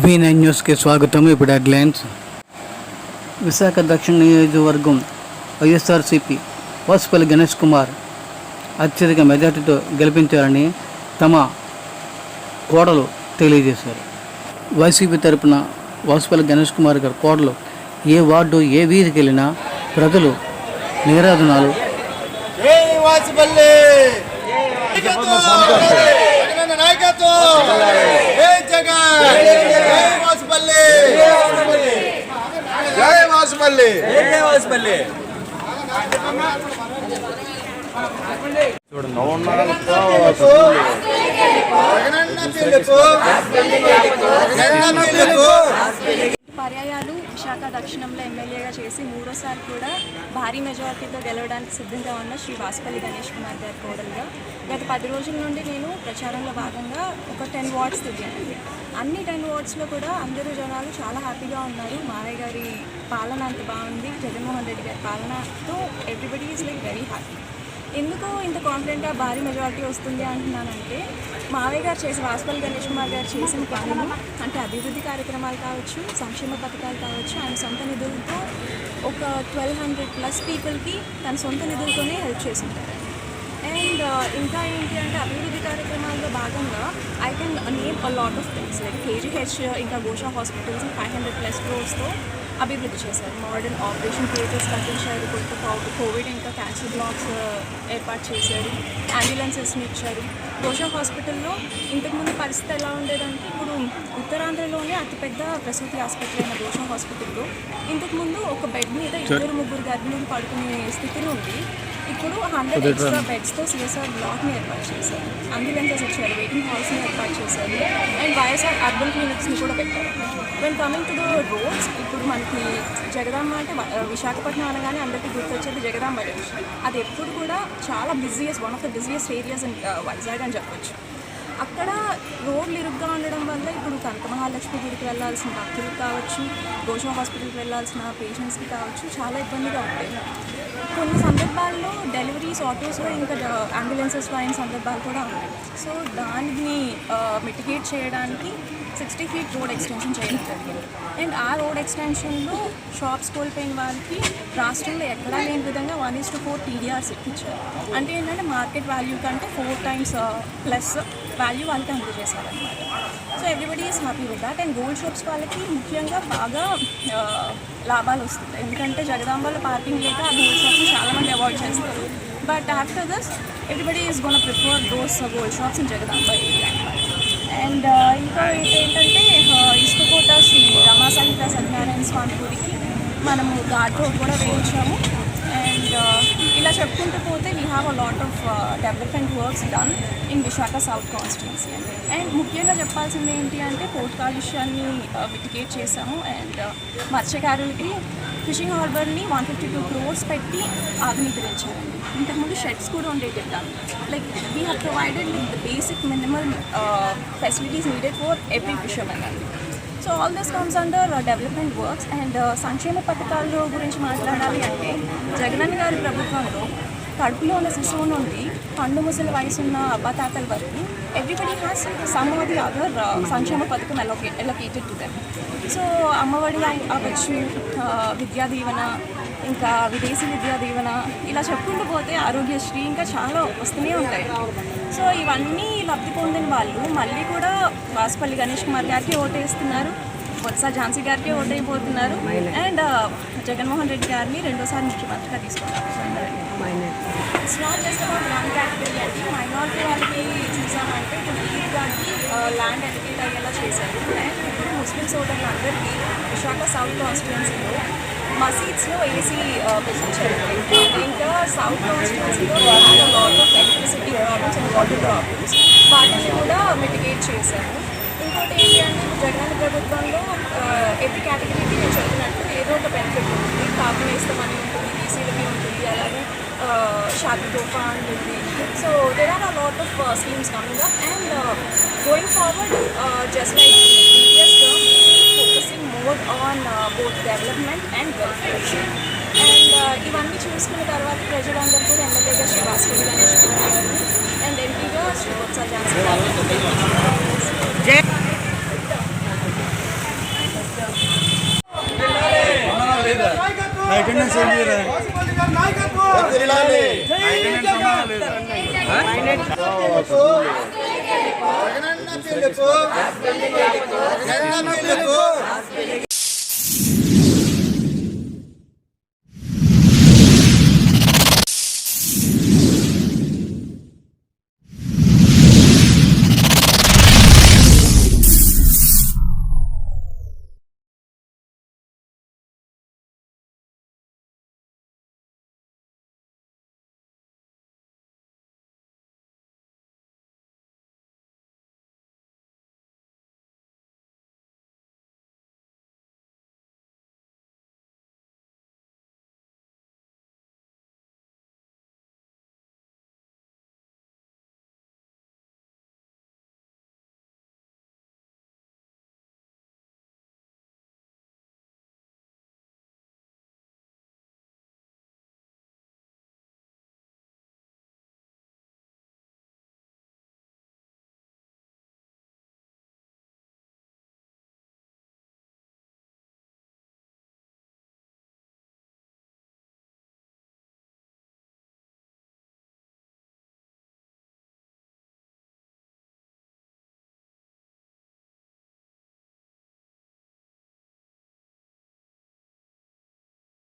V nine న్యూస్కి స్వాగతం. ఇప్పుడు హెడ్లైన్స్. విశాఖ దక్షిణ నియోజకవర్గం వైఎస్ఆర్సీపీ వాసుపల్లి గణేష్ కుమార్ అత్యధిక మెజార్టీతో గెలిపించారని తమ కోడలు తెలియజేశారు. వైసీపీ తరపున వాసుపల్లి గణేష్ కుమార్ గారి కోడలు ఏ వార్డు ఏ వీధికి వెళ్ళినా ప్రజలు నీరాధనాలు నాయకత్వం జగన్ వాసుపల్లి. పర్యాయాలు విశాఖ దక్షిణంలో ఎమ్మెల్యేగా చేసి మూడోసారి కూడా భారీ మెజారిటీతో గెలవడానికి సిద్ధంగా ఉన్న శ్రీ వాసుపల్లి గణేష్ కుమార్ గారి కోడలుగా. గత పది రోజుల నుండి నేను ప్రచారంలో భాగంగా ఒక టెన్ వార్డ్స్ తిరిగాను అన్ని టెన్ వార్డ్స్లో కూడా అందరూ జనాలు చాలా హ్యాపీగా ఉన్నారు. మావయ్య గారి పాలన అంత బాగుంది. జగన్మోహన్ రెడ్డి గారి పాలనతో everybody is like very happy ఎందుకు ఇంత కాన్ఫిడెంట్గా భారీ మెజారిటీ వస్తుంది అంటున్నానంటే మావయ్య గారు చేసిన వాసుపల్లి గణేష్ కుమార్ గారు చేసిన పనులు అంటే అభివృద్ధి కార్యక్రమాలు కావచ్చు సంక్షేమ పథకాలు కావచ్చు ఆయన సొంత నిధులతో ఒక ట్వెల్వ్ హండ్రెడ్ ప్లస్ పీపుల్కి తన సొంత నిధులతోనే హెల్ప్ చేసింటారు అండ్ uh, ఇంకా ఏంటి అంటే అభివృద్ధి కార్యక్రమాల్లో భాగంగా I lot of things like KGH ఇంకా Ghosha hospitals five hundred plus క్రోర్స్తో అభివృద్ధి చేశారు. మోడర్న్ ఆపరేషన్ థియేటర్స్ కట్టించారు. కొత్త కో- కోవిడ్ ఇంకా క్యాన్సర్ బ్లాక్స్ ఏర్పాటు చేశారు. అంబులెన్సెస్ని ఇచ్చారు గోషా హాస్పిటల్లో ఇంతకుముందు పరిస్థితి ఎలా ఉండేదంటే ఇప్పుడు ఉత్తరాంధ్రలోనే అతిపెద్ద ప్రసూతి ఆసుపత్రి అయిన గోషా హాస్పిటల్లో ఇంతకుముందు ఒక బెడ్ మీద ఇద్దరు ముగ్గురు గర్భిణులు పడుకునే స్థితి నుండి ఇప్పుడు హండ్రెడ్ ఎక్స్ట్రా బెడ్స్తో సిఎస్ఆర్ బ్లాక్ని ఏర్పాటు చేశారు. అంబులెన్సెస్ ఇచ్చారు వెయిటింగ్ హాల్స్ని ఏర్పాటు చేశారు. అండ్ వైఎస్ఆర్ అర్బన్ క్లినిక్స్ని కూడా పెట్టారు. When coming to the roads ఇప్పుడు మనకి జగదాంబ అంటే విశాఖపట్నం అనగానే అందరికీ గుర్తొచ్చేది జగదాంబ అది ఎప్పుడు కూడా చాలా busiest one of the busiest areas in Vizag అని చెప్పొచ్చు. అక్కడ రోడ్లు ఇరుగ్గా ఉండడం వల్ల ఇప్పుడు కనక మహాలక్ష్మి గుడికి వెళ్ళాల్సిన భక్తులకు కావచ్చు గోషా హాస్పిటల్కి వెళ్ళాల్సిన పేషెంట్స్కి కావచ్చు చాలా ఇబ్బందిగా ఉంటాయి. కొన్ని సందర్భాల్లో డెలివరీస్ ఆటోస్లో ఇంకా అంబులెన్సెస్ అయిన సందర్భాలు కూడా ఉన్నాయి. సో దానిని మిటిగేట్ చేయడానికి సిక్స్టీ ఫీట్ రోడ్ ఎక్స్టెన్షన్ చేయడం జరిగింది. అండ్ ఆ రోడ్ ఎక్స్టెన్షన్లో షాప్స్ కోల్పోయిన వాళ్ళకి రాష్ట్రంలో ఎక్కడా లేని విధంగా one is to four TDRs ఇప్పించారు. అంటే ఏంటంటే మార్కెట్ వాల్యూ కంటే ఫోర్ టైమ్స్ ప్లస్ వాల్యూ వాళ్ళకి అందజేశారనమాట so everybody is happy with that and gold shops వాళ్ళకి ముఖ్యంగా బాగా లాభాలు వస్తుంది ఎందుకంటే జగదాంబలో పార్కింగ్ లేక ఆ గోల్డ్ షాప్స్ని చాలామంది అవాయిడ్ చేస్తారు. But after this everybody is gone prefer those gold shops in Jagadamba area and uh, ఇంకా ఏంటంటే ఇసుకపోట శ్రీ రమాసాహిత సత్యనారాయణ స్వామి గుడికి మనము ఘాట్ రోడ్ కూడా వేయించాము. చెప్పుకుంటూ పోతే we have a lot of development works done in Visakha south constituency and ముఖ్యంగా చెప్పాల్సింది ఏంటి అంటే పోర్ట్ కాలుష్యాన్ని మిటికేట్ చేసాము అండ్ మత్స్యకారులకి ఫిషింగ్ హార్బర్ని వన్ ఫిఫ్టీ టూ క్రోర్స్ పెట్టి ఆధునీకరించారండి ఇంతకుముందు షెడ్స్ కూడా ఉండేవి like we have provided with the basic minimal facilities needed for every fishermen అండి so all this comes under development works and సంక్షేమ పథకాల గురించి మాట్లాడాలి అంటే జగనన్న గారి ప్రభుత్వంలో కడుపులో ఉన్న శిశువు నుండి పండు ముసలి వయసున్న అబ్బాతాతల వరకు everybody has some of the other సంక్షేమ పథకం allo allocated to them so Ammavodi అవ్- అవ్వచ్చు విద్యా దీవెన ఇంకా విదేశీ విద్యా దీవెన ఇలా చెప్పుకుంటూ పోతే ఆరోగ్యశ్రీ ఇంకా చాలా వస్తూనే ఉంటాయి. సో ఇవన్నీ లబ్ధి పొందిన వాళ్ళు మళ్ళీ కూడా వాసుపల్లి గణేష్ కుమార్ గారికి ఓటేస్తున్నారు. బొత్స ఝాన్సీ గారికి ఓటైపోతున్నారు. అండ్ జగన్మోహన్ రెడ్డి గారిని రెండోసారి ముఖ్యమంత్రిగా తీసుకున్నారు. It's not just about one category అండి మైనారిటీ వాళ్ళకి చూసామంటే ఇప్పుడు ల్యాండ్ ఎలికేట్ అయ్యేలా చేశారు. అండ్ ఇప్పుడు ముస్లిమ్స్ ఓటర్లు అందరికీ విశాఖ సౌత్ కాన్స్టిట్యున్సీలో మసీద్స్లో ఏసీ పెట్టించారు. ఇంకా సౌత్ కాన్స్టిట్యున్సీలో of electricity problems and water problems వాటిని కూడా మిటిగేట్ చేశారు ఇంకోటి ఏంటి అంటే ఇప్పుడు జగన్ ప్రభుత్వంలో ఎవ్రీ కేటగిరీకి నేను చెప్పినట్టు ఏదో ఒక బెనిఫిట్ ఉంటుంది. కాపు వేస్తామని ఉంటుంది ఈసీలకి ఉంటుంది అలాగే షాది తోఫా ఉంటుంది. So there are a lot of schemes coming up and going forward just like previous term focusing more on both development and welfare and ఇవన్నీ చూసుకున్న తర్వాత ప్రజలందరూ కూడా ఎమ్మెల్యేగా శ్రీ వాసుదేవి గణేష్ కుమార్ గారిని అండ్ ఎంపీగా శ్రీ బొత్స ఝాన్సీ గారిని వాసుపల్లి గారి నాయకత్వం వర్ధిల్లాలి. జగనన్న పిల్లకు జగనన్న పిల్లకు